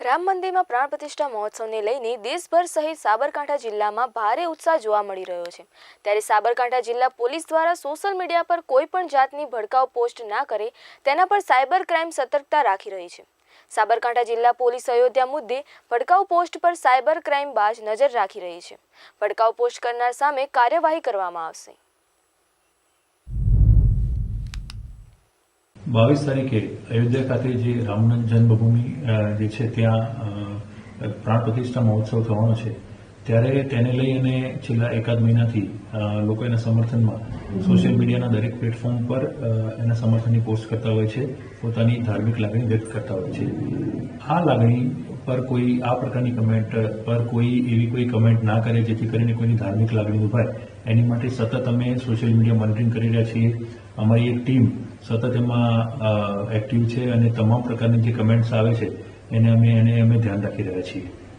રામ મંદિરમાં પ્રાણ પ્રતિષ્ઠા મહોત્સવને લઈને દેશભર સહિત સાબરકાંઠા જિલ્લામાં ભારે ઉત્સાહ જોવા મળી રહ્યો છે. ત્યારે સાબરકાંઠા જિલ્લા પોલીસ દ્વારા સોશિયલ મીડિયા પર કોઈ પણ જાતની ભડકાઉ પોસ્ટ ના કરે, તેના પર સાયબર ક્રાઇમ સતર્કતા રાખી રહી છે. સાબરકાંઠા જિલ્લા પોલીસ અયોધ્યા મુદ્દે ભડકાઉ પોસ્ટ પર સાયબર ક્રાઇમ બાજ નજર રાખી રહી છે. ભડકાઉ પોસ્ટ કરનાર સામે કાર્યવાહી કરવામાં આવશે. બાવીસ તારીખે અયોધ્યા ખાતે જે રામ જન્મભૂમિ જે છે ત્યાં પ્રાણ પ્રતિષ્ઠા મહોત્સવ થવાનો છે. ત્યારે તેને લઈ અને છેલ્લા એકાદ મહિનાથી લોકો એના સમર્થનમાં સોશિયલ મીડિયાના દરેક પ્લેટફોર્મ પર એના સમર્થનની પોસ્ટ કરતા હોય છે, પોતાની ધાર્મિક લાગણી વ્યક્ત કરતા હોય છે. આ લાગણી પર કોઈ, આ પ્રકારની કમેન્ટ પર કોઈ એવી કોઈ કમેન્ટ ના કરે જેથી કરીને કોઈની ધાર્મિક લાગણી ઉભાય એની માટે સતત અમે સોશિયલ મીડિયા મોનિટરિંગ કરી રહ્યા છીએ. અમારી એક ટીમ સતત એમાં એક્ટિવ છે અને તમામ પ્રકારની જે કમેન્ટ્સ આવે છે, એને અમે એને અમે ધ્યાન રાખી રહ્યા છીએ.